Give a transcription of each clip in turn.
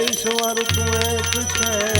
ઈશ્વર તું એક છે.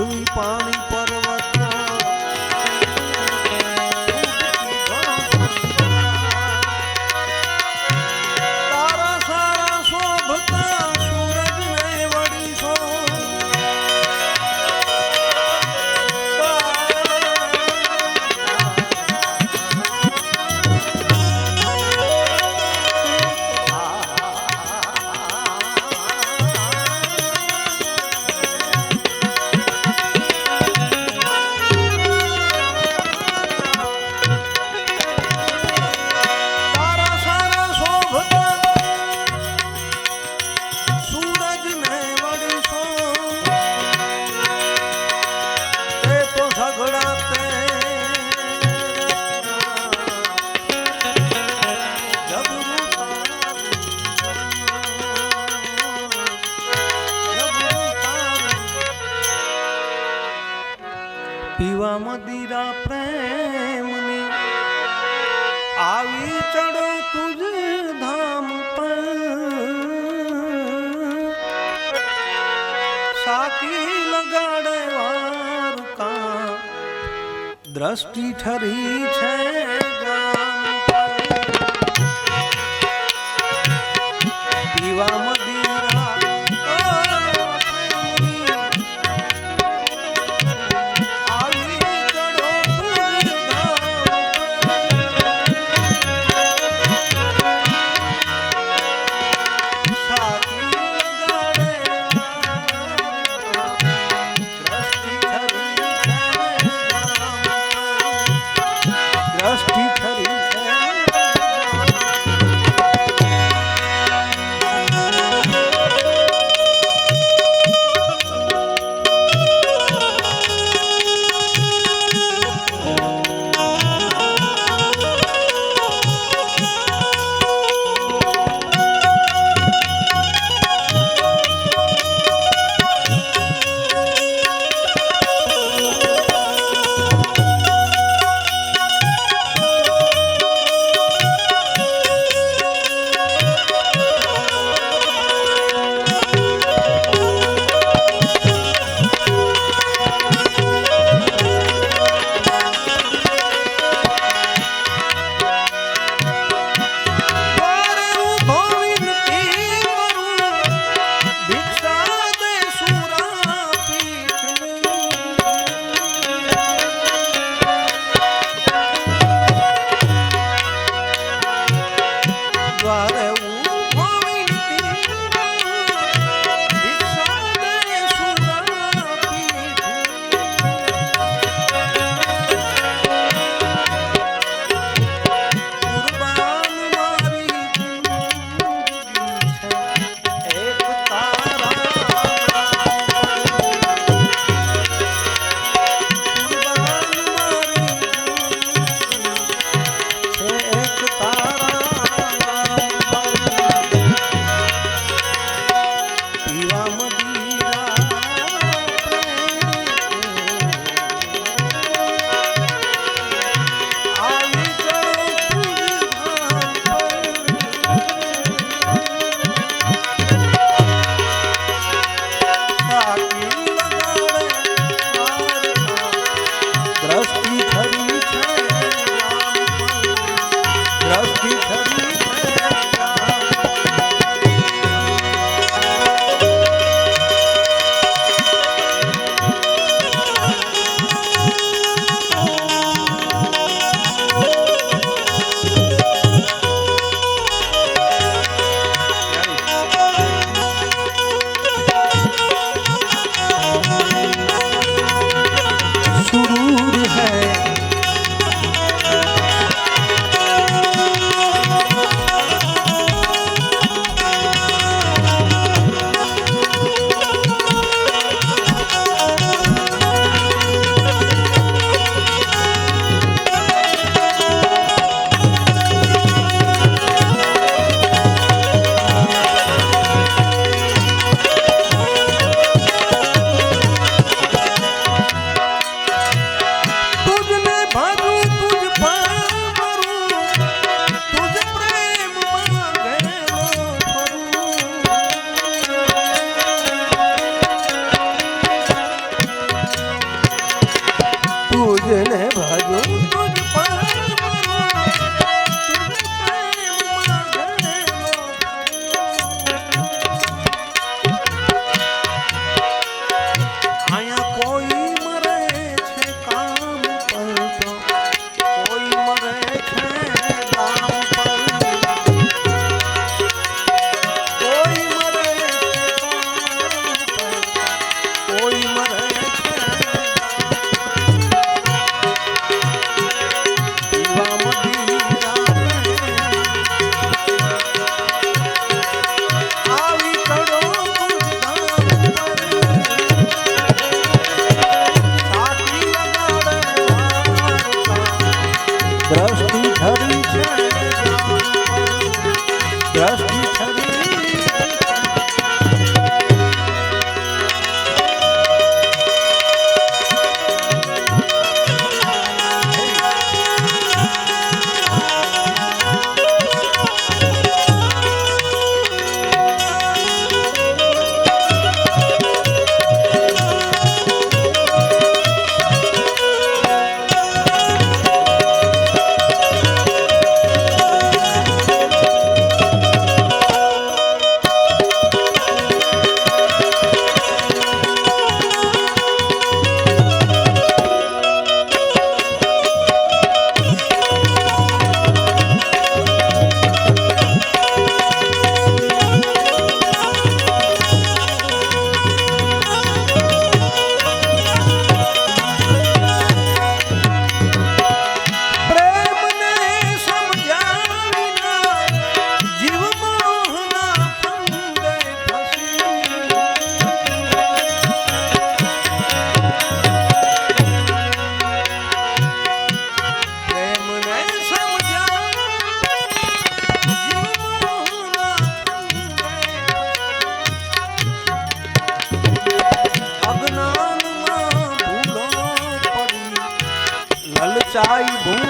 உன் பானை રૂવા મદિરા પ્રેમની. આવી ચડો તુજ ધામ પર. સાકી લગાડે વારતા દ્રષ્ટિ ઠરી છે ગામ પર. પીવા ভজনে চাই ভূ